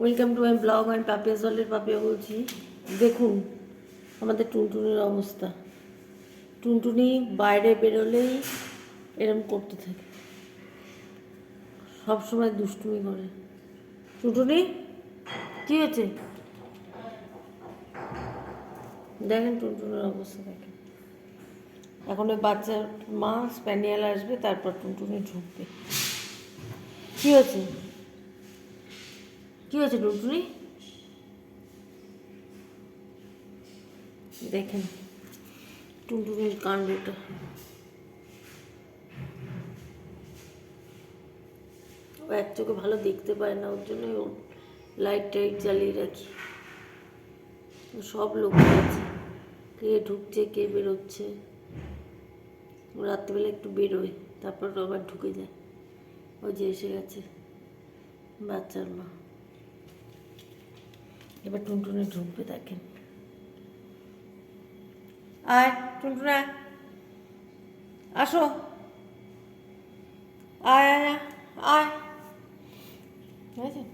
Welcome to my blog আমি পাপিয়া জলের পাপিয়া বলছি। দেখুন, আমাদের টুনটুনির অবস্থা। টুনটুনি বাইরে বেরোলেই এরম করতে থাকে। সব সময় দুষ্টুমি করে। টুনটুনি, কী হয়েছে? দেখেন টুনটুনির অবস্থা দেখেন। এখন ওই বাচ্চার মা স্প্যানিয়াল আসবে, তারপর টুনটুনি ঢুকবে। কী হয়েছে? কি হয়েছে টুনটুনি দেখেন, টুনটুনির কাণ্ডটা। ও এক চোখে ভালো দেখতে পায় না, ওর জন্য লাইট টাইট জ্বালিয়ে রাখি। সব লোক আছে। কে ঢুকছে, কে বেরোচ্ছে। রাত্রিবেলা একটু বেরোয়, তারপর আবার ঢুকে যায়। ও যে এসে গেছে, বাচ্চার মা। এবার টুনটুনে ঢুকবে দেখেন। আয় টুনটুনা। আসো। আয় আয় আয়, আয়। বুঝেছেন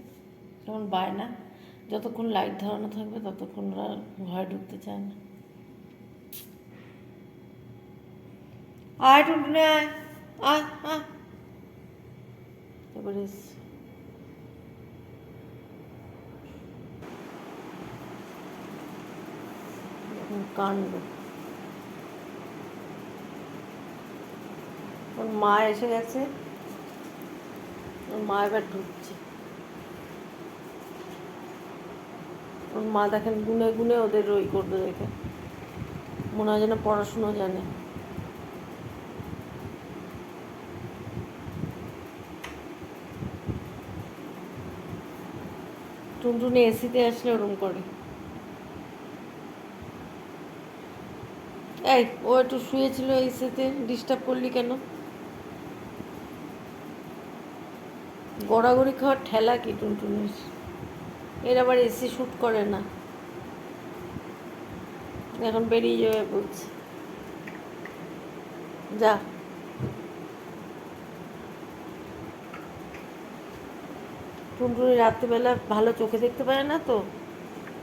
যখন বায় না। যতক্ষণ লাইট ধরানো থাকবে ততক্ষণ ওরা ঘরে ঢুকতে চায় না। আয় টুনটুনে আয় আয় আয়। এবারে এসছে। দেখুন কাণ্ড। ওর মা এসে গেছে। ওর মা এবার ঢুকছে। ওর মা দেখেন গুনে গুনে ওদের ওই করবে দেখে। মনে হয় যেন পড়াশুনো জানে। টুনটুনি এসিতে আসলে ওরম করে। এই, ও একটু শুয়েছিল এসিতে ডিস্টার্ব করলি কেন? গড়াগড়ি খাওয়ার ঠেলা কি টুনটুনির? এর আবার এসি শ্যুট করে না। এখন বেরিয়ে যাবে বলছে। যা। টুনটুনি রাত্রিবেলা ভালো চোখে দেখতে পারে না তো?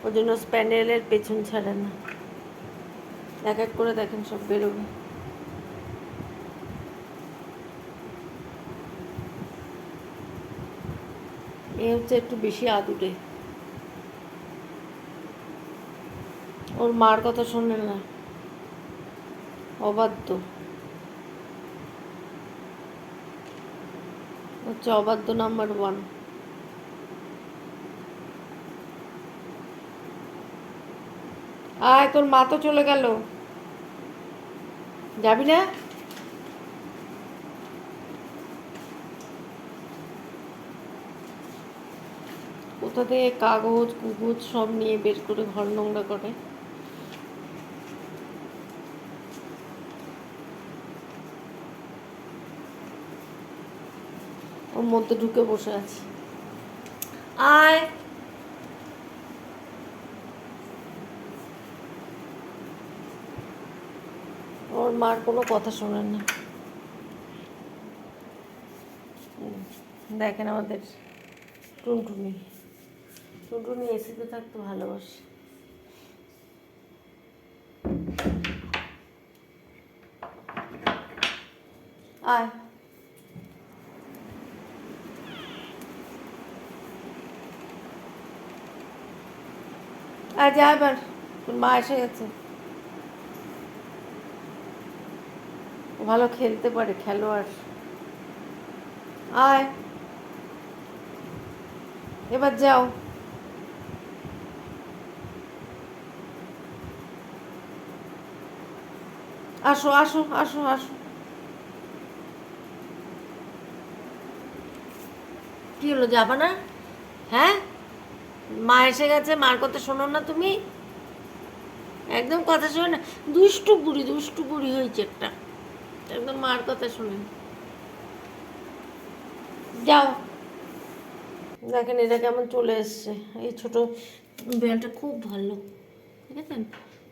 ওই জন্য স্প্যান্ডেলের পেছন ছাড়ে না। এক এক করে দেখেন সব বেরোবে। এ হচ্ছে একটু বেশি আদুরে ওর মার কথা শোনে না। অবাধ্য। হচ্ছে অবাধ্য নাম্বার ওয়ান। আয়, তোর মা তো চলে গেল। যাবি না? কোথা থেকে কাগজ, কুগজ সব নিয়ে বের করে ঘর নোংরা করে? ওর মধ্যে ঢুকে বসে আছে। আয়! মার কোনো কথা শোনে না। দেখেন আমাদের টুনটুনি। টুনটুনি এসিতে থাকতে ভালোবাসে। আয়। এবার। তোর মা এসে গেছে। ভালো খেলতে পারে, খেলোয়াড়। আয়। এবার যাও। আসো আসো আসো আসো। কি হলো, যাবা না? হ্যাঁ? মা এসে গেছে, মার কথা শোনো না তুমি? একদম কথা শোনো না। দুষ্টু বুড়ি দুষ্টু বুড়ি হয়েছে একটা। একদম মার কথা শুনে যাও। দেখেন, এটা কেমন চলে এসছে। এই ছোট বিড়ালটা খুব ভালো। ঠিক আছে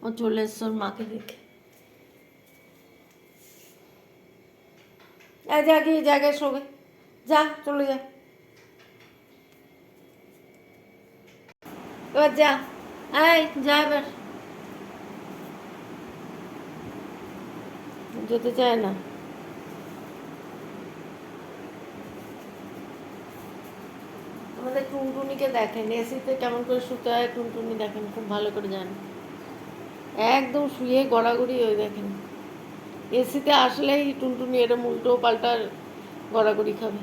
ও চলে এসছে ওর মাকে দেখে। যা, গিয়ে জায়গায় শোবে। যা, চলে যা। এবার যা। এই, যা এবার। যেতে চায় না। আমাদের টুনটুনিকে দেখেন, এসিতে কেমন করে শুতে হয় টুনটুনি দেখেন, খুব ভালো করে জানেন একদম শুয়ে গড়াগড়ি ওই দেখেন। এসিতে আসলেই টুনটুনি এরম উল্টো পাল্টা গড়াগড়ি খাবে।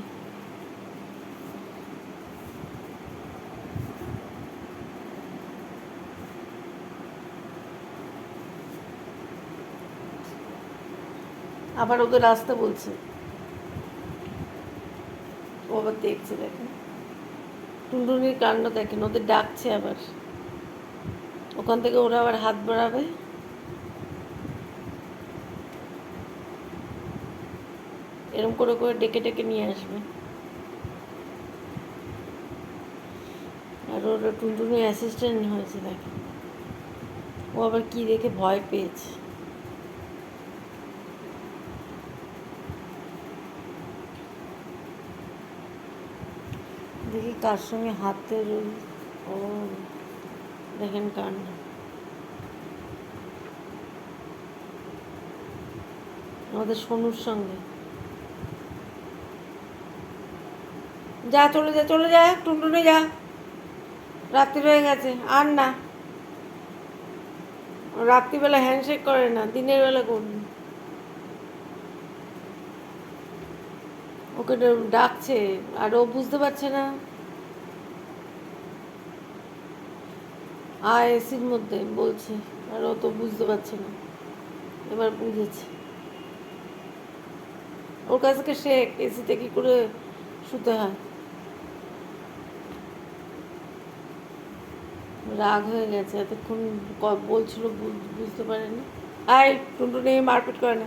আবার ওদের আসতে বলছে। ও আবার দেখছে, দেখেন। টুনটুনির কাণ্ড দেখেন, ওদের ডাকছে আবার। ওখান থেকে ওরা আবার হাত বাড়াবে। এরম করে করে ডেকে ডেকে নিয়ে আসবে। আর ওর টুনটুনি অ্যাসিস্ট্যান্ট হয়েছে, দেখেন। ও আবার কি দেখে ভয় পেয়েছে। দেখি কার সঙ্গে হাতের ওই- ও, দেখেন কাণ্ড আমাদের সোনুর সঙ্গে। যা, চলে যা চলে যা, টুনটুনে যা। রাত্রি হয়ে গেছে, আর না। রাত্রিবেলা হ্যান্ডশেক করে না, দিনের বেলা করবে। ওকে ডাকছে, আর ও বুঝতে পারছে না। আয় এসির মধ্যে বলছে, আর ও তো বুঝতে পারছে না। এবার বুঝেছে। ওর কাছ থেকে শেখ এসিতে কি করে শুতে হয়? রাগ হয়ে গেছে, এতক্ষণ বলছিল, বুঝ- বুঝতে পারেনি। আয়, টুনটুনি মারপিট করে না।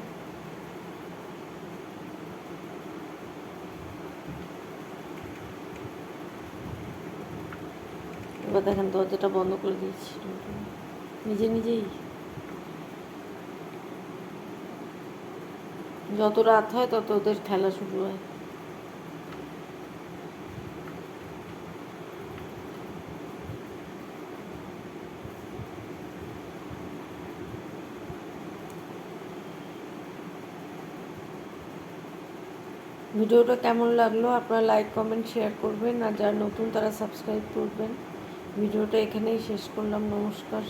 এবার দেখেন দরজাটা বন্ধ করে দিয়েছি। নিজে নিজেই। যত রাত হয় তত ওদের খেলা শুরু হয়। ভিডিওটা কেমন লাগল? আপনারা লাইক কমেন্ট শেয়ার করবেন। আর যারা নতুন তারা সাবস্ক্রাইব করবেন। ভিডিওটা এখানেই শেষ করলাম নমস্কার।